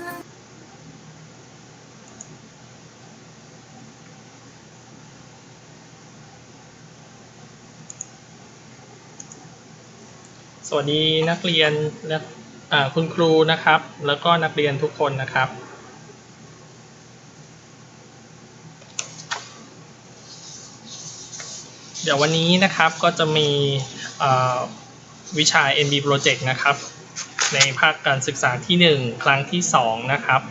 สวัสดีนักเรียนและคุณครูนะครับ แล้วก็นักเรียนทุกคนนะครับ เดี๋ยววันนี้นะครับก็จะมีอ่าวิชา NB Project นะครับ ในภาคการศึกษาที่ 1 ครั้งที่ 2 นะครับ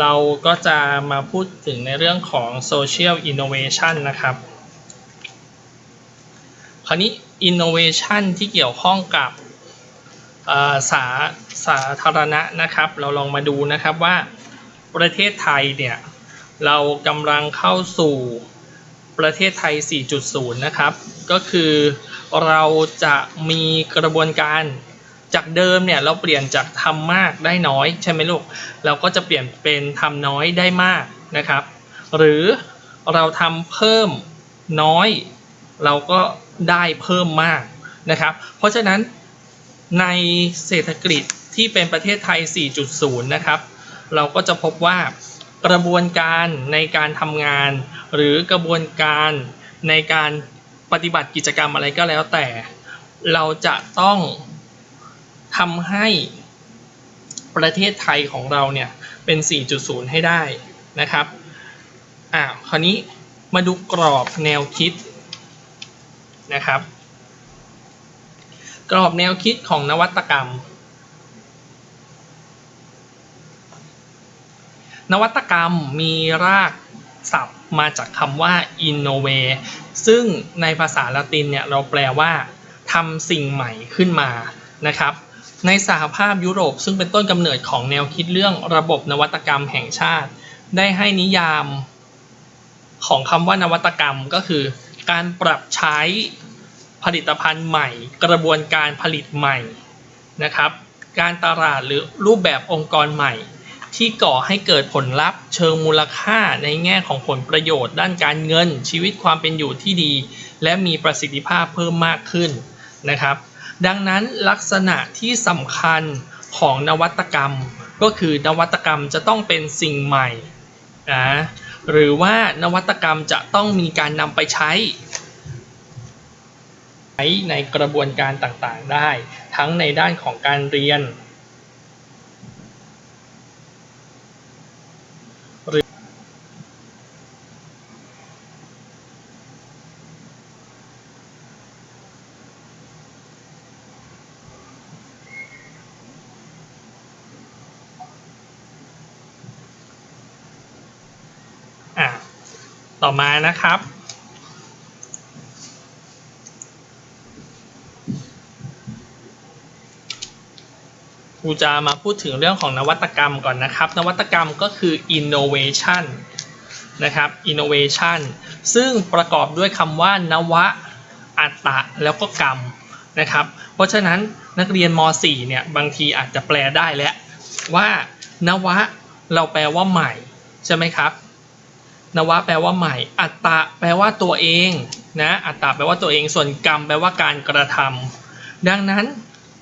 เราก็จะมาพูดถึงในเรื่องของ Social Innovation นะครับ คราวนี้ innovation ที่เกี่ยวข้องกับสาสาธารณะนะครับ เราลองมาดูนะครับว่าประเทศไทยเนี่ย เรากำลังเข้าสู่ประเทศไทย 4.0 นะครับ ก็คือเราจะมีกระบวนการ จากเดิมเนี่ยเราเปลี่ยนจากทำมากได้น้อยใช่ไหมลูก เราก็จะเปลี่ยนเป็นทำน้อยได้มากนะครับ หรือเราทำเพิ่มน้อย เราก็ได้เพิ่มมากนะครับ เพราะฉะนั้นในเศรษฐกิจที่เป็นประเทศไทย 4.0 นะครับ เราก็จะพบว่ากระบวนการในการทำงาน หรือกระบวนการในการปฏิบัติกิจกรรมอะไรก็แล้วแต่ เราจะต้อง ทำให้ประเทศไทยของเราเนี่ยเป็น 4.0 ให้ได้นะครับ อ่า คราวนี้มาดูกรอบแนวคิดนะครับ กรอบแนวคิดของนวัตกรรม นวัตกรรมมีรากศัพท์มาจากคำว่า innovate ซึ่งในภาษาละตินเนี่ยเราแปลว่าทำสิ่งใหม่ขึ้นมานะครับ ในสหภาพยุโรปซึ่งเป็นต้นกำเนิดของแนวคิดเรื่องระบบนวัตกรรมแห่งชาติ ได้ให้นิยามของคำว่านวัตกรรมก็คือ การปรับใช้ผลิตภัณฑ์ใหม่ กระบวนการผลิตใหม่นะครับ การตลาดหรือรูปแบบองค์กรใหม่ ที่ก่อให้เกิดผลลัพธ์เชิงมูลค่าในแง่ของผลประโยชน์ ด้านการเงินชีวิตความเป็นอยู่ที่ดี และมีประสิทธิภาพเพิ่มมากขึ้นนะครับ ดังนั้นลักษณะที่สำคัญของนวัตกรรม ก็คือนวัตกรรมจะต้องเป็นสิ่งใหม่นะหรือว่านวัตกรรมจะต้องมีการนำไปใช้ใช้ในกระบวนการต่างๆได้ ทั้งในด้านของการเรียน หรือ อะ ต่อ มานะครับ ครูจะมาพูดถึงเรื่องของนวัตกรรมก่อนนะครับ นวัตกรรมก็คือ innovation นะครับ innovation ซึ่งประกอบด้วยคำว่านวะ อัตตะ แล้วก็กรรมนะครับ เพราะฉะนั้นนักเรียนม .4 เนี่ยบางทีอาจจะแปลได้แล้วว่านวะเราแปลว่าใหม่ ใช่ไหมครับ นวะแปลว่าใหม่ อัตตะแปลว่าตัวเองนะอัตตะแปลว่าตัวเองส่วนกรรมแปลว่าการกระทำดังนั้น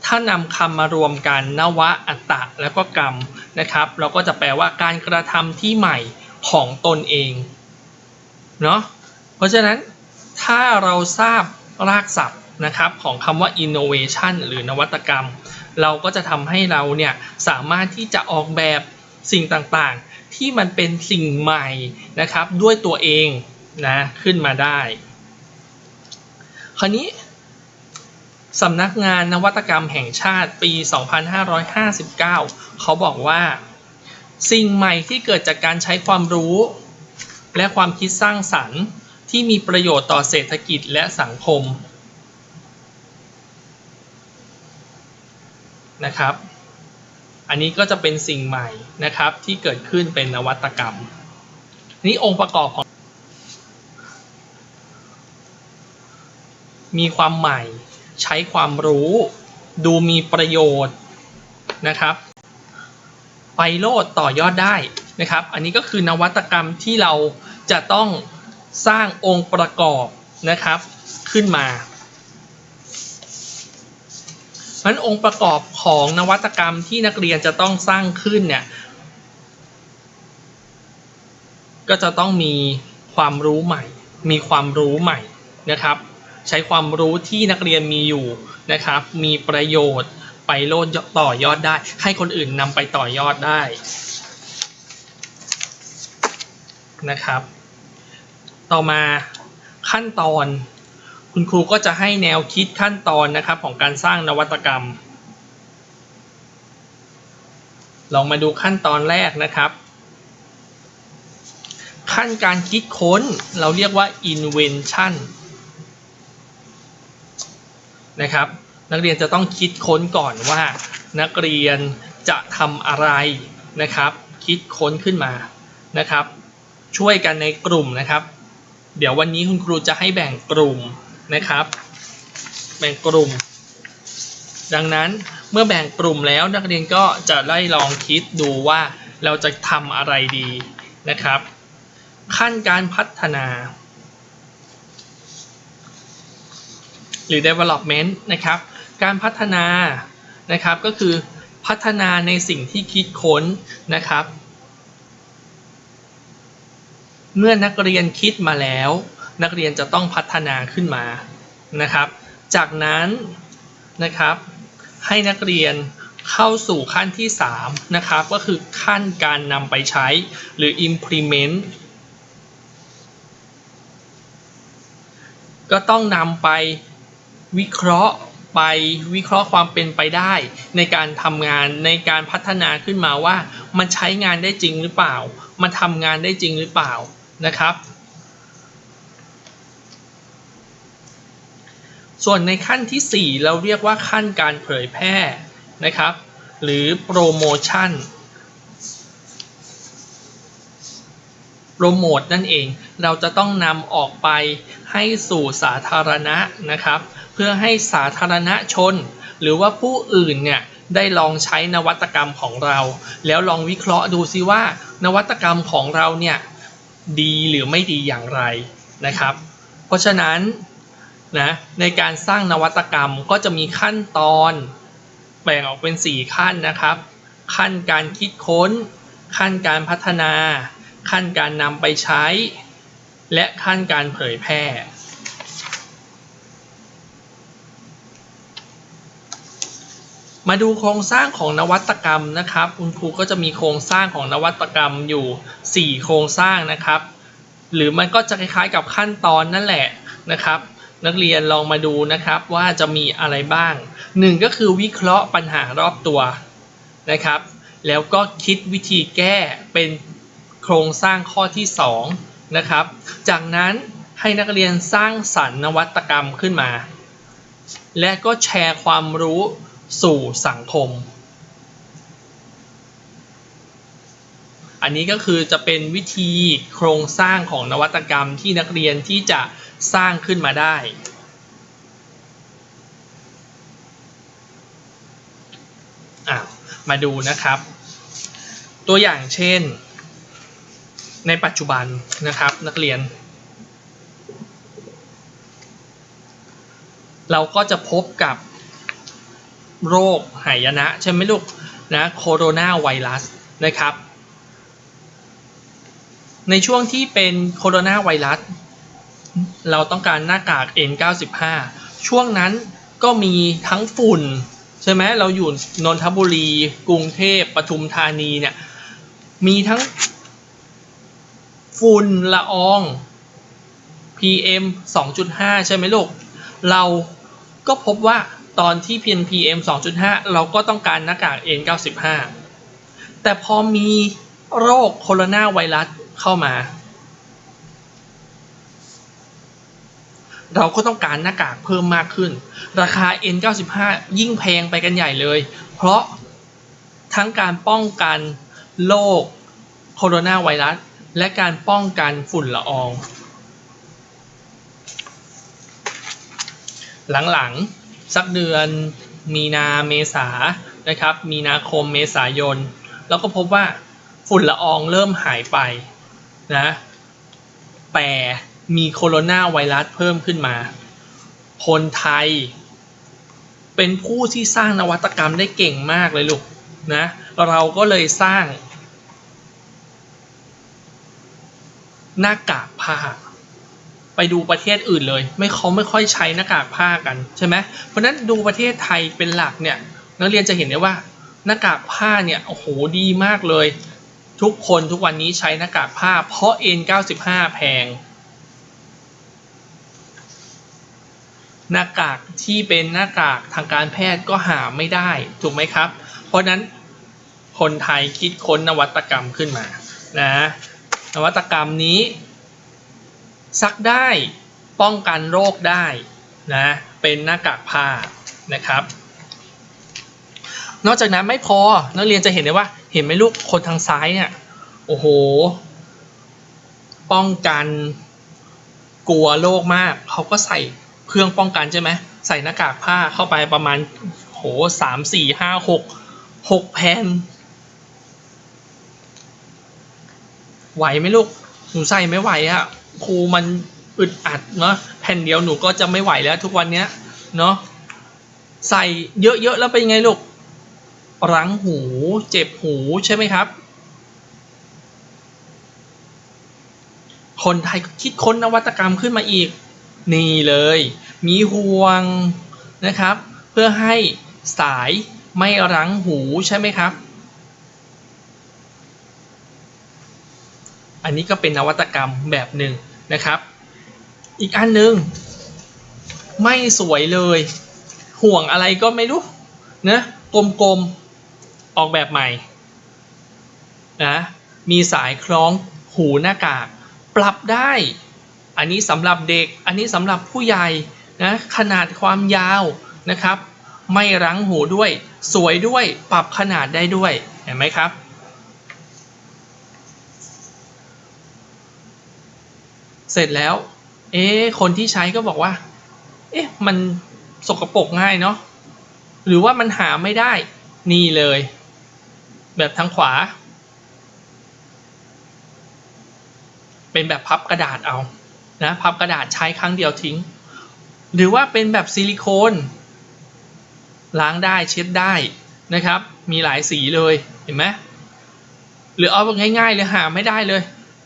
ถ้านำคำมารวมกันนวะอัตตะแล้วก็กรรมนะครับ เราก็จะแปลว่าการกระทำที่ใหม่ของตนเองเนาะเพราะฉะนั้นถ้าเราทราบรากศัพท์นะครับของคำว่า innovation หรือนวัตกรรม เราก็จะทำให้เราเนี่ยสามารถที่จะออกแบบสิ่งต่าง ที่มันเป็นสิ่งใหม่นะครับด้วยตัวเองนะขึ้นมาได้ คราวนี้สำนักงานนวัตกรรมแห่งชาติปี 2559 เขาบอกว่า สิ่งใหม่ที่เกิดจากการใช้ความรู้ และความคิดสร้างสรรค์ที่มีประโยชน์ต่อเศรษฐกิจและสังคมนะครับ อันนี้ก็จะเป็นสิ่งใหม่นะครับที่เกิดขึ้นเป็นนวัตกรรม นี่องค์ประกอบของ มีความใหม่ ใช้ความรู้ ดูมีประโยชน์นะครับ ไปโลดต่อยอดได้นะครับ อันนี้ก็คือนวัตกรรมที่เราจะต้องสร้างองค์ประกอบนะครับขึ้นมา เพราะฉ นั้นองค์ประกอบของนวัตกรรมที่นักเรียนจะต้องสร้างขึ้นเนี่ยก็จะต้องมีความรู้ใหม่ มีความรู้ใหม่นะครับ ใช้ความรู้ที่นักเรียนมีอยู่นะครับ มีประโยชน์ไปโลดต่อยอดได้ ให้คนอื่นนำไปต่อยอดได้นะครับ ต่อมาขั้นตอน คุณครูก็จะให้แนวคิดขั้นตอนนะครับของการสร้างนวัตกรรม ลองมาดูขั้นตอนแรกนะครับ ขั้นการคิดค้นเราเรียกว่า invention นะครับ นักเรียนจะต้องคิดค้นก่อนว่า นักเรียนจะทำอะไรนะครับ คิดค้นขึ้นมานะครับ ช่วยกันในกลุ่มนะครับ เดี๋ยววันนี้คุณครูจะให้แบ่งกลุ่ม นะครับ แบ่งกลุ่ม ดังนั้นเมื่อแบ่งกลุ่มแล้วนักเรียนก็จะได้ลองคิดดูว่าเราจะทำอะไรดีนะครับ ขั้นการพัฒนา หรือ development นะครับ การพัฒนานะครับก็คือพัฒนาในสิ่งที่คิดค้นนะครับ เมื่อนักเรียนคิดมาแล้ว นักเรียนจะต้องพัฒนาขึ้นมานะครับ จากนั้นนะครับ ให้นักเรียนเข้าสู่ขั้นที่ 3 นะครับ ก็คือขั้นการนำไปใช้หรือ implement ก็ต้องนำไปวิเคราะห์ไปวิเคราะห์ความเป็นไปได้ ในการทำงานในการพัฒนาขึ้นมาว่า มันใช้งานได้จริงหรือเปล่า มันทำงานได้จริงหรือเปล่านะครับ ส่วนในขั้นที่ 4 เราเรียกว่าขั้นการเผยแพร่นะครับ หรือโปรโมชั่นโปรโมทนั่นเอง เราจะต้องนำออกไปให้สู่สาธารณะนะครับ เพื่อให้สาธารณชน หรือว่าผู้อื่นเนี่ยได้ลองใช้นวัตกรรมของเรา แล้วลองวิเคราะห์ดูซิว่า นวัตกรรมของเราเนี่ยดีหรือไม่ดีอย่างไรนะครับ เพราะฉะนั้น นะในการสร้างนวัตกรรมก็จะมีขั้นตอนแบ่งออกเป็น 4 ขั้นนะครับ ขั้นการคิดค้น ขั้นการพัฒนา ขั้นการนำไปใช้ และขั้นการเผยแพร่มาดูโครงสร้างของนวัตกรรมนะครับ คุณครูก็จะมีโครงสร้างของนวัตกรรมอยู่ 4 โครงสร้างนะครับ หรือมันก็จะคล้ายๆกับขั้นตอนนั่นแหละนะครับ นักเรียนลองมาดูนะครับว่าจะมีอะไรบ้าง 1 ก็คือวิเคราะห์ปัญหารอบตัวนะครับ แล้วก็คิดวิธีแก้เป็นโครงสร้างข้อที่ 2 นะครับ จากนั้นให้นักเรียนสร้างสรรค์นวัตกรรมขึ้นมา และก็แชร์ความรู้สู่สังคม อันนี้ก็คือจะเป็นวิธีโครงสร้างของนวัตกรรมที่นักเรียนที่จะ สร้างขึ้นมาได้ มาดูนะครับ ตัวอย่างเช่น ในปัจจุบันนะครับนักเรียน เราก็จะพบกับโรคหายนะ ใช่ไหมลูกนะโคโรนาไวรัสนะครับ ในช่วงที่เป็นโคโรนาไวรัส เราต้องการหน้ากาก N95 ช่วงนั้นก็มีทั้งฝุ่น ใช่ไหมเราอยู่นนทบุรี กรุงเทพปทุมธานีเนี่ยมีทั้งฝุ่นละออง PM 2.5 ใช่ไหมลูก เราก็พบว่าตอนที่ PM PM 2.5 เราก็ต้องการหน้ากาก N95 แต่พอมีโรคโคโรนาไวรัสเข้ามา เราก็ต้องการหน้ากากเพิ่มมากขึ้น ราคา N95 ยิ่งแพงไปกันใหญ่เลย เพราะทั้งการป้องกันโรคโคโรนาไวรัส และการป้องกันฝุ่นละออง หลังๆ สักเดือนมีนาเมษานะครับ มีนาคมเมษายน แล้วก็พบว่าฝุ่นละอองเริ่มหายไปนะ แต่ มีโคโรนาไวรัสเพิ่มขึ้นมา คนไทย เป็นผู้ที่สร้างนวัตกรรมได้เก่งมากเลยลูกนะเราก็เลยสร้าง หน้ากากผ้า ไปดูประเทศอื่นเลย ไม่เขาไม่ค่อยใช้หน้ากากผ้ากันใช่ไหมเพราะนั้นดูประเทศไทยเป็นหลักเนี่ยนักเรียนจะเห็นได้ว่าหน้ากากผ้าเนี่ยโอ้โหดีมากเลย ทุกคนทุกวันนี้ใช้หน้ากากผ้า เพราะ N95 แพง หน้ากากที่เป็นหน้ากากทางการแพทย์ก็หาไม่ได้ถูกไหมครับ เพราะนั้นคนไทยคิดค้นนวัตกรรมขึ้นมานะนวัตกรรมนี้ซักได้ป้องกันโรคได้นะเป็นหน้ากากผ้านะครับ นอกจากนั้นไม่พอนักเรียนจะเห็นได้ว่าเห็นไหมลูกคนทางซ้ายเนี่ยโอ้โห ป้องกันกลัวโรคมากเขาก็ใส่ เครื่องป้องกันใช่ไหมใส่หน้ากากผ้าเข้าไปประมาณโหสามสี่ห้าหกหกแผ่นไหวไหมลูกหนูใส่ไม่ไหวอะครูมันอึดอัดเนาะแผ่นเดียวหนูก็จะไม่ไหวแล้วทุกวันเนี้ยเนาะใส่เยอะๆแล้วเป็นไงลูกรั้งหูเจ็บหูใช่ไหมครับ คนไทยคิดค้นนวัตกรรมขึ้นมาอีก นี่เลย มีห่วงนะครับ เพื่อให้สายไม่รั้งหูใช่ไหมครับ อันนี้ก็เป็นนวัตกรรมแบบหนึ่งนะครับ อีกอันหนึ่งไม่สวยเลย ห่วงอะไรก็ไม่รู้นะกลมๆออกแบบใหม่นะมีสายคล้องหูหน้ากาก ปรับได้ อันนี้สำหรับเด็ก อันนี้สำหรับผู้ใหญ่นะขนาดความยาวนะครับ ไม่รั้งหูด้วย สวยด้วยปรับขนาดได้ด้วยเห็นไหมครับเสร็จแล้ว เอ๊คนที่ใช้ก็บอกว่า เอ๊ะ มันสกรปรกง่ายเนาะ หรือว่ามันหาไม่ได้ นี่เลย แบบทางขวา เป็นแบบพับกระดาษเอา นะพับกระดาษใช้ครั้งเดียวทิ้ง หรือว่าเป็นแบบซิลิโคนล้างได้เช็ดได้นะครับ มีหลายสีเลยเห็นไหมหรือเอาแบบง่ายๆเลยหาไม่ได้เลย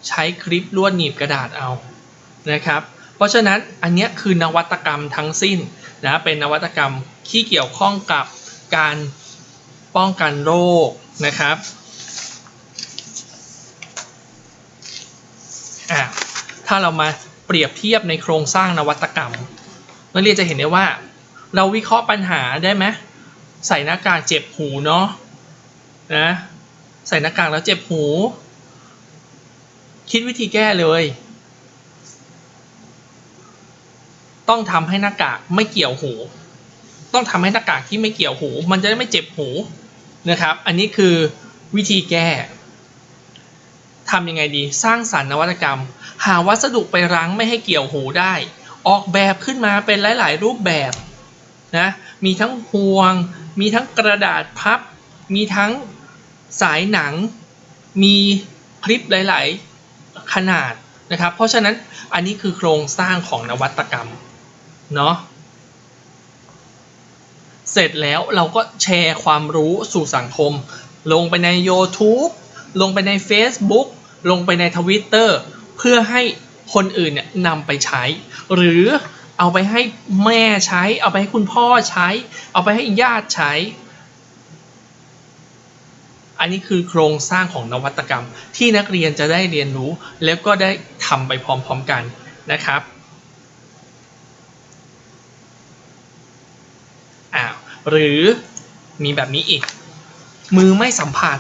ใช้คลิปลวดหนีบกระดาษเอานะครับ เพราะฉะนั้นอันนี้คือนวัตกรรมทั้งสิ้นนะเป็นนวัตกรรมที่เกี่ยวข้องกับการป้องกันโรคนะครับอะถ้าเรามา เปรียบเทียบในโครงสร้างนวัตกรรม นักเรียนจะเห็นได้ว่า เราวิเคราะห์ปัญหาได้ไหมใส่หน้ากากเจ็บหูเนาะนะใส่หน้ากากแล้วเจ็บหู คิดวิธีแก้เลย ต้องทำให้หน้ากากไม่เกี่ยวหู ต้องทำให้หน้ากากที่ไม่เกี่ยวหู มันจะได้ไม่เจ็บหูนะครับ อันนี้คือวิธีแก้ ทำยังไงดีสร้างสรรค์นวัตกรรม หาวัสดุไปรั้งไม่ให้เกี่ยวหูได้ ออกแบบขึ้นมาเป็นหลาย ๆ รูปแบบนะมีทั้งห่วง มีทั้งกระดาษพับ มีทั้งสายหนัง มีคลิปหลาย ๆ ขนาดนะครับ เพราะฉะนั้นอันนี้คือโครงสร้างของนวัตกรรมเนาะเสร็จแล้วเราก็แชร์ความรู้สู่สังคม ลงไปใน YouTube ลงไปใน Facebook ลงไปใน Twitter เพื่อให้คนอื่นเนี่ยนำไปใช้ หรือเอาไปให้แม่ใช้ เอาไปให้คุณพ่อใช้ เอาไปให้ญาติใช้ อันนี้คือโครงสร้างของนวัตกรรม ที่นักเรียนจะได้เรียนรู้ แล้วก็ได้ทำไปพร้อมๆกันนะครับอ้าวหรือมีแบบนี้อีก มือไม่สัมผัส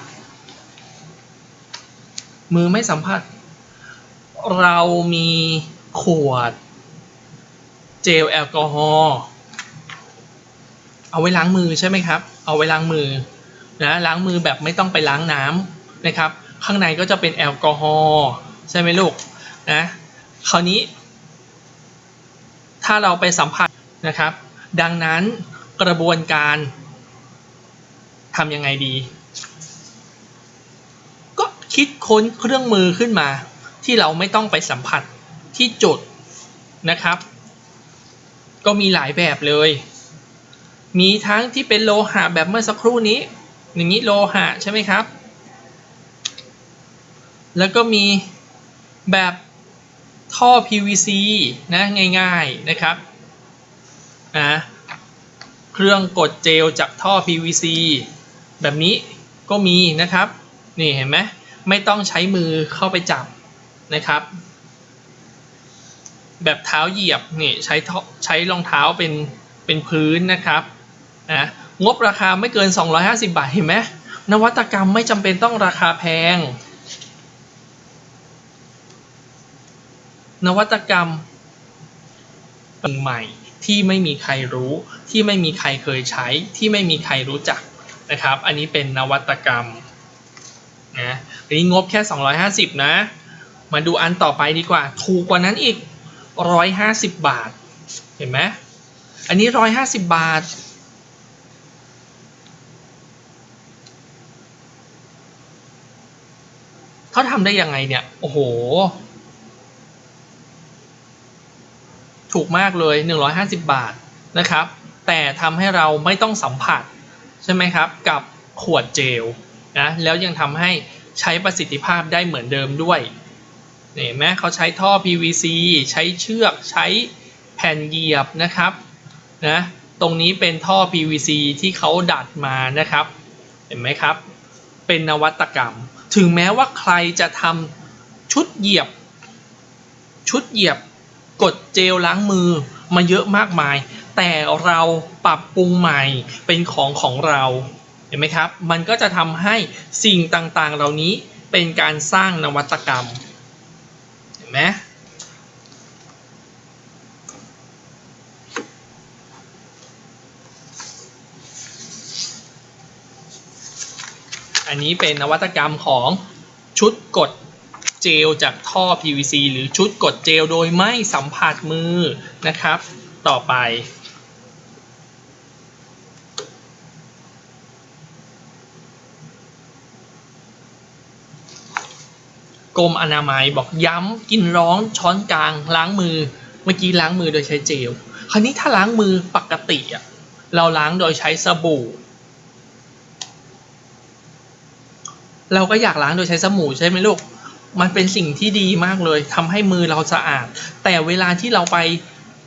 มือไม่สัมผัส เรามีขวด เจลแอลกอฮอล์เอาไว้ล้างมือใช่ไหมครับ เอาไว้ล้างมือนะล้างมือแบบไม่ต้องไปล้างน้ำนะครับ ข้างในก็จะเป็นแอลกอฮอล์ใช่ไหมลูกนะคราวนี้ ถ้าเราไปสัมผัสนะครับ ดังนั้นกระบวนการทำยังไงดี คิดค้นเครื่องมือขึ้นมา ที่เราไม่ต้องไปสัมผัสที่จุดนะครับ ก็มีหลายแบบเลย มีทั้งที่เป็นโลหะแบบเมื่อสักครู่นี้อย่างนี้โลหะใช่ไหมครับ แล้วก็มีแบบท่อ PVC นะง่ายๆนะครับนะเครื่องกดเจลจากท่อ PVC แบบนี้ก็มีนะครับ นี่เห็นไหม ไม่ต้องใช้มือเข้าไปจับนะครับ แบบเท้าเหยียบนี่ใช้ท่อใช้รองเท้าเป็นเป็นพื้นนะครับนะงบราคาไม่เกิน 250 บาทเห็นไหมนวัตกรรมไม่จำเป็นต้องราคาแพง นวัตกรรมใหม่ที่ไม่มีใครรู้ที่ไม่มีใครเคยใช้ที่ไม่มีใครรู้จักนะครับ อันนี้เป็นนวัตกรรมนะ อันนี้งบแค่ 250 นะ มาดูอันต่อไปดีกว่า ถูกกว่านั้นอีก 150 บาท เห็นไหมอันนี้ 150 บาท เขาทำได้ยังไงเนี่ย โอ้โห ถูกมากเลย 150 บาทนะครับ แต่ทำให้เราไม่ต้องสัมผัส ใช่ไหมครับ กับขวดเจลนะแล้วยังทำให้ ใช้ประสิทธิภาพได้เหมือนเดิมด้วยเห็นไหมเขาใช้ท่อ PVC ใช้เชือกใช้แผ่นเหยียบนะครับนะตรงนี้เป็นท่อ PVC ที่เขาดัดมานะครับ เห็นไหมครับ เป็นนวัตกรรม ถึงแม้ว่าใครจะทำชุดเหยียบ ชุดเหยียบกดเจลล้างมือมาเยอะมากมาย แต่เราปรับปรุงใหม่เป็นของของเรา ห็นไหมครับ มันก็จะทำให้สิ่งต่างๆ เหล่านี้เป็นการสร้างนวัตกรรม เห็นไหมอันนี้เป็นนวัตกรรมของชุดกดเจลจากท่อ PVC หรือชุดกดเจลโดยไม่สัมผัสมือนะครับ ต่อไป กรมอนามัยบอกย้ำกินร้องช้อนกลางล้างมือ เมื่อกี้ล้างมือโดยใช้เจล คราวนี้ถ้าล้างมือปกติอะเราล้างโดยใช้สบู่ เราก็อยากล้างโดยใช้สบู่ใช่ไหมลูก มันเป็นสิ่งที่ดีมากเลยทำให้มือเราสะอาด แต่เวลาที่เราไป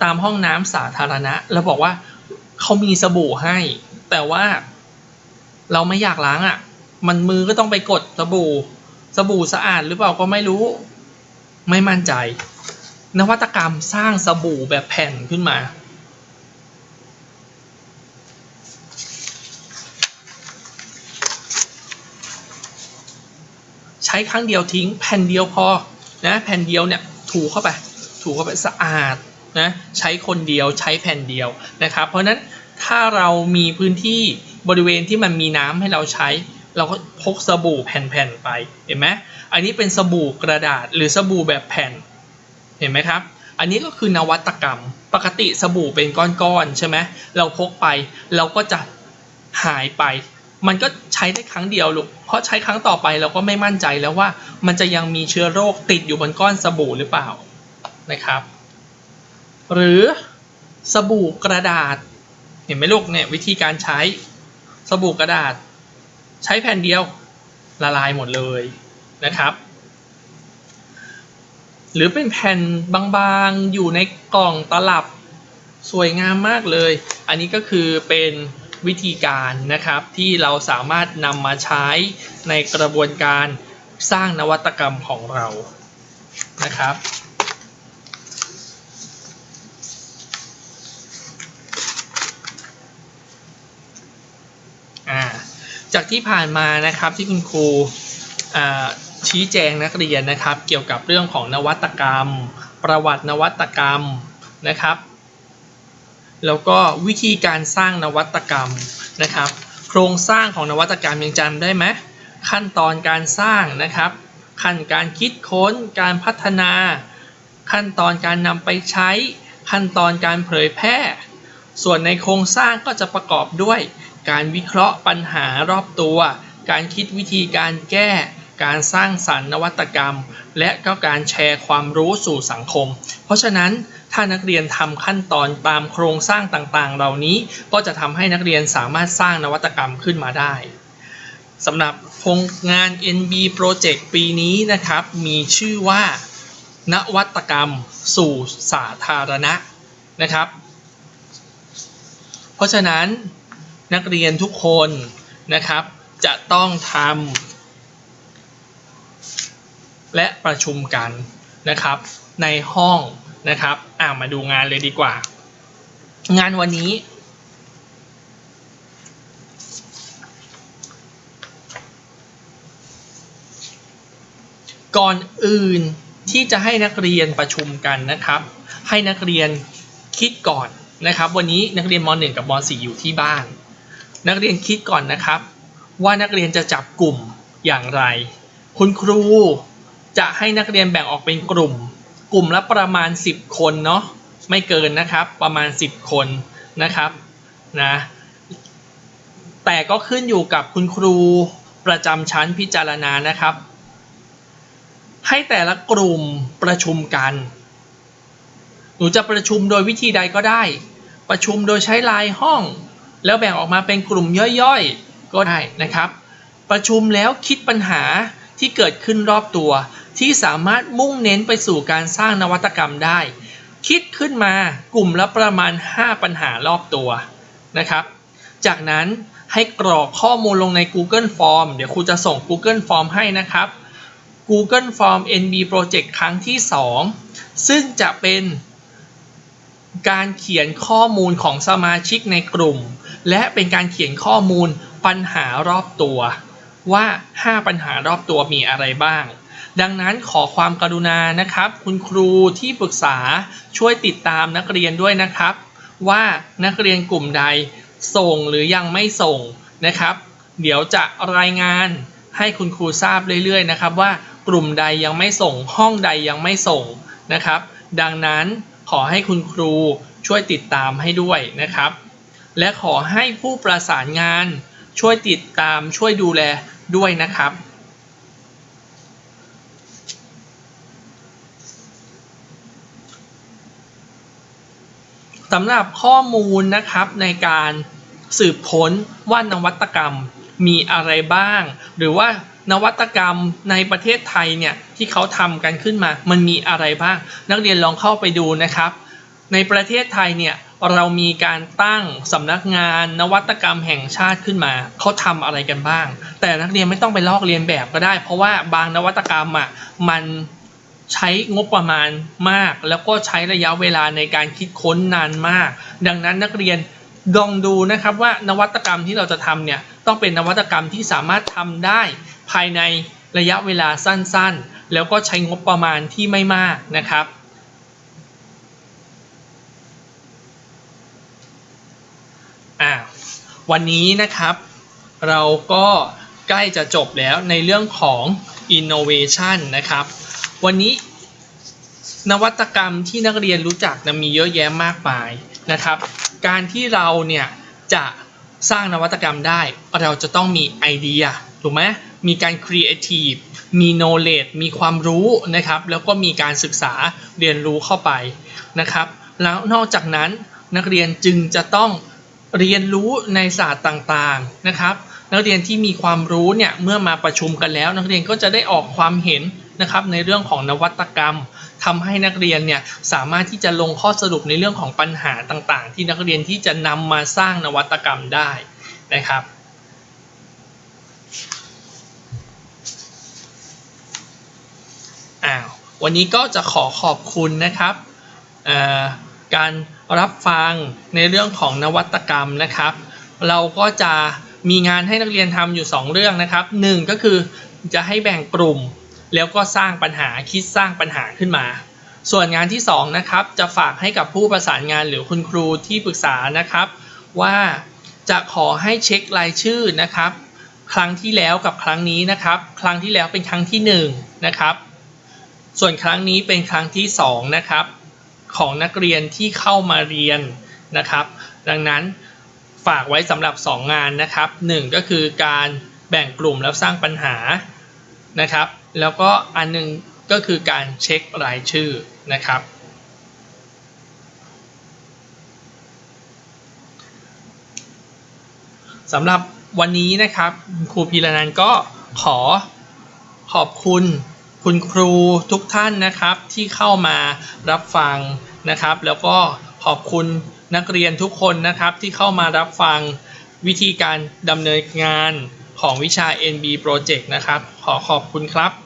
ตามห้องน้ำสาธารณะเราบอกว่าเขามีสบู่ให้ แต่ว่าเราไม่อยากล้างอะ่ะ มันมือก็ต้องไปกดสบู่ สบู่สะอาดหรือเปล่าก็ไม่รู้ ไม่มั่นใจ นวัตกรรมสร้างสบู่แบบแผ่นขึ้นมา ใช้ครั้งเดียวทิ้งแผ่นเดียวพอนะแผ่นเดียวเนี่ยถูเข้าไป ถูเข้าไปสะอาดนะใช้คนเดียวใช้แผ่นเดียวนะครับ เพราะฉะนั้นถ้าเรามีพื้นที่บริเวณที่มันมีน้ำให้เราใช้ เราก็พกสบู่แผ่นๆไปเห็นไหมอันนี้เป็นสบู่กระดาษหรือสบู่แบบแผ่นเห็นไหมครับ อันนี้ก็คือนวัตกรรม ปกติสบู่เป็นก้อนๆใช่ไหมเราพกไปเราก็จะหายไป มันก็ใช้ได้ครั้งเดียวลูกเพราะใช้ครั้งต่อไปเราก็ไม่มั่นใจแล้วว่า มันจะยังมีเชื้อโรคติดอยู่บนก้อนสบู่หรือเปล่านะครับ หรือสบู่กระดาษ เห็นไหมลูกเนี่ยวิธีการใช้สบู่กระดาษ ใช้แผ่นเดียวละลายหมดเลยนะครับ หรือเป็นแผ่นบางๆอยู่ในกล่องตลับสวยงามมากเลย อันนี้ก็คือเป็นวิธีการนะครับที่เราสามารถนำมาใช้ในกระบวนการสร้างนวัตกรรมของเรานะครับ อ่าจาก ที่ผ่านมานะครับที่คุณครูชี้แจงนักเรียนนะครับ เกี่ยวกับเรื่องของนวัตกรรม ประวัตินวัตกรรมนะครับ แล้วก็วิธีการสร้างนวัตกรรมนะครับ โครงสร้างของนวัตกรรมยังจำได้ไหมขั้นตอนการสร้างนะครับ ขั้นการคิดค้นการพัฒนา ขั้นตอนการนำไปใช้ ขั้นตอนการเผยแพร่ ส่วนในโครงสร้างก็จะประกอบด้วย การวิเคราะห์ปัญหารอบตัว การคิดวิธีการแก้ การสร้างสรรค์นวัตกรรม และก็การแชร์ความรู้สู่สังคม เพราะฉะนั้นถ้านักเรียนทำขั้นตอนตามโครงสร้างต่างๆ เหล่านี้ก็จะทำให้นักเรียนสามารถสร้างนวัตกรรมขึ้นมาได้สำหรับโครงงาน NB Project ปีนี้นะครับ มีชื่อว่า นวัตกรรมสู่สาธารณะนะครับ เพราะฉะนั้น นักเรียนทุกคนนะครับ จะต้องทำและประชุมกันนะครับ ในห้องนะครับอ่ามาดูงานเลยดีกว่า งานวันนี้ ก่อนอื่นที่จะให้นักเรียนประชุมกันนะครับ ให้นักเรียนคิดก่อนนะครับ วันนี้นักเรียนม .1 กับม .4 อยู่ที่บ้าน นักเรียนคิดก่อนนะครับ ว่านักเรียนจะจับกลุ่มอย่างไร คุณครูจะให้นักเรียนแบ่งออกเป็นกลุ่ม กลุ่มละประมาณ 10 คนเนาะไม่เกินนะครับประมาณ 10 คนนะครับนะแต่ก็ขึ้นอยู่กับคุณครูประจำชั้นพิจารณานะครับ ให้แต่ละกลุ่มประชุมกัน หนูจะประชุมโดยวิธีใดก็ได้ ประชุมโดยใช้ไลน์ห้อง แล้วแบ่งออกมาเป็นกลุ่มย่อยๆ ก็ได้นะครับ ประชุมแล้วคิดปัญหาที่เกิดขึ้นรอบตัว ที่สามารถมุ่งเน้นไปสู่การสร้างนวัตกรรมได้ คิดขึ้นมากลุ่มละประมาณ 5 ปัญหารอบตัวนะครับ จากนั้นให้กรอกข้อมูลลงใน Google Form เดี๋ยวครูจะส่ง Google Form ให้นะครับ Google Form NB Project ครั้งที่ 2 ซึ่งจะเป็นการเขียนข้อมูลของสมาชิกในกลุ่ม และเป็นการเขียนข้อมูลปัญหารอบตัว ว่า 5 ปัญหารอบตัวมีอะไรบ้าง ดังนั้นขอความกรุณานะครับ คุณครูที่ปรึกษาช่วยติดตามนักเรียนด้วยนะครับ ว่านักเรียนกลุ่มใดส่งหรือยังไม่ส่งนะครับ เดี๋ยวจะรายงานให้คุณครูทราบเรื่อยๆนะครับ ว่ากลุ่มใดยังไม่ส่ง ห้องใดยังไม่ส่งนะครับ ดังนั้นขอให้คุณครูช่วยติดตามให้ด้วยนะครับ และขอให้ผู้ประสานงานช่วยติดตามช่วยดูแลด้วยนะครับ สำหรับข้อมูลนะครับในการสืบค้นว่านวัตกรรมมีอะไรบ้าง หรือว่านวัตกรรมในประเทศไทยเนี่ยที่เขาทำกันขึ้นมา มันมีอะไรบ้าง นักเรียนลองเข้าไปดูนะครับ ในประเทศไทยเนี่ยเรามีการตั้งสำนักงานนวัตกรรมแห่งชาติขึ้นมาเขาทำอะไรกันบ้าง แต่นักเรียนไม่ต้องไปลอกเรียนแบบก็ได้ เพราะว่าบางนวัตกรรมอะมันใช้งบประมาณมาก แล้วก็ใช้ระยะเวลาในการคิดค้นนานมาก ดังนั้นนักเรียนลองดูนะครับว่านวัตกรรมที่เราจะทำเนี่ยต้องเป็นนวัตกรรมที่สามารถทำได้ภายในระยะเวลาสั้นๆ แล้วก็ใช้งบประมาณที่ไม่มากนะครับอ่า วันนี้นะครับ เราก็ใกล้จะจบแล้วในเรื่องของ innovation นะครับ วันนี้นวัตกรรมที่นักเรียนรู้จักนะมีเยอะแยะมากมายนะครับ การที่เราเนี่ยจะสร้างนวัตกรรมได้เราจะต้องมีไอเดียถูกไหมมีการ creative มี knowledge มีความรู้นะครับ แล้วก็มีการศึกษาเรียนรู้เข้าไปนะครับ แล้วนอกจากนั้นนักเรียนจึงจะต้อง เรียนรู้ในศาสตร์ต่างๆนะครับนักเรียนที่มีความรู้เนี่ยเมื่อมาประชุมกันแล้ว นักเรียนก็จะได้ออกความเห็นนะครับในเรื่องของนวัตกรรมทำให้นักเรียนเนี่ยสามารถที่จะลงข้อสรุปในเรื่องของปัญหาต่างๆ ที่นักเรียนที่จะนำมาสร้างนวัตกรรมได้นะครับอ้าววันนี้ก็จะขอขอบคุณนะครับการ รับฟังในเรื่องของนวัตกรรมนะครับ เราก็จะมีงานให้นักเรียนทำอยู่ 2 เรื่องนะครับ 1 ก็คือจะให้แบ่งกลุ่ม แล้วก็สร้างปัญหาคิดสร้างปัญหาขึ้นมา ส่วนงานที่2นะครับจะฝากให้กับผู้ประสานงานหรือคุณครูที่ปรึกษานะครับ ว่าจะขอให้เช็ครายชื่อนะครับ ครั้งที่แล้วกับครั้งนี้นะครับ ครั้งที่แล้วเป็นครั้งที่1นะครับส่วนครั้งนี้เป็นครั้งที่2นะครับ ของนักเรียนที่เข้ามาเรียนนะครับ ดังนั้นฝากไว้สำหรับ 2 งานนะครับ 1 ก็คือการแบ่งกลุ่มแล้วสร้างปัญหานะครับ แล้วก็อันนึงก็คือการเช็ครายชื่อนะครับ สำหรับวันนี้นะครับครูพีรนันก็ขอขอบคุณ คุณครูทุกท่านนะครับที่เข้ามารับฟังนะครับ แล้วก็ขอบคุณนักเรียนทุกคนนะครับที่เข้ามารับฟังวิธีการดำเนินงานของวิชา NB Project นะครับ ขอขอบคุณครับ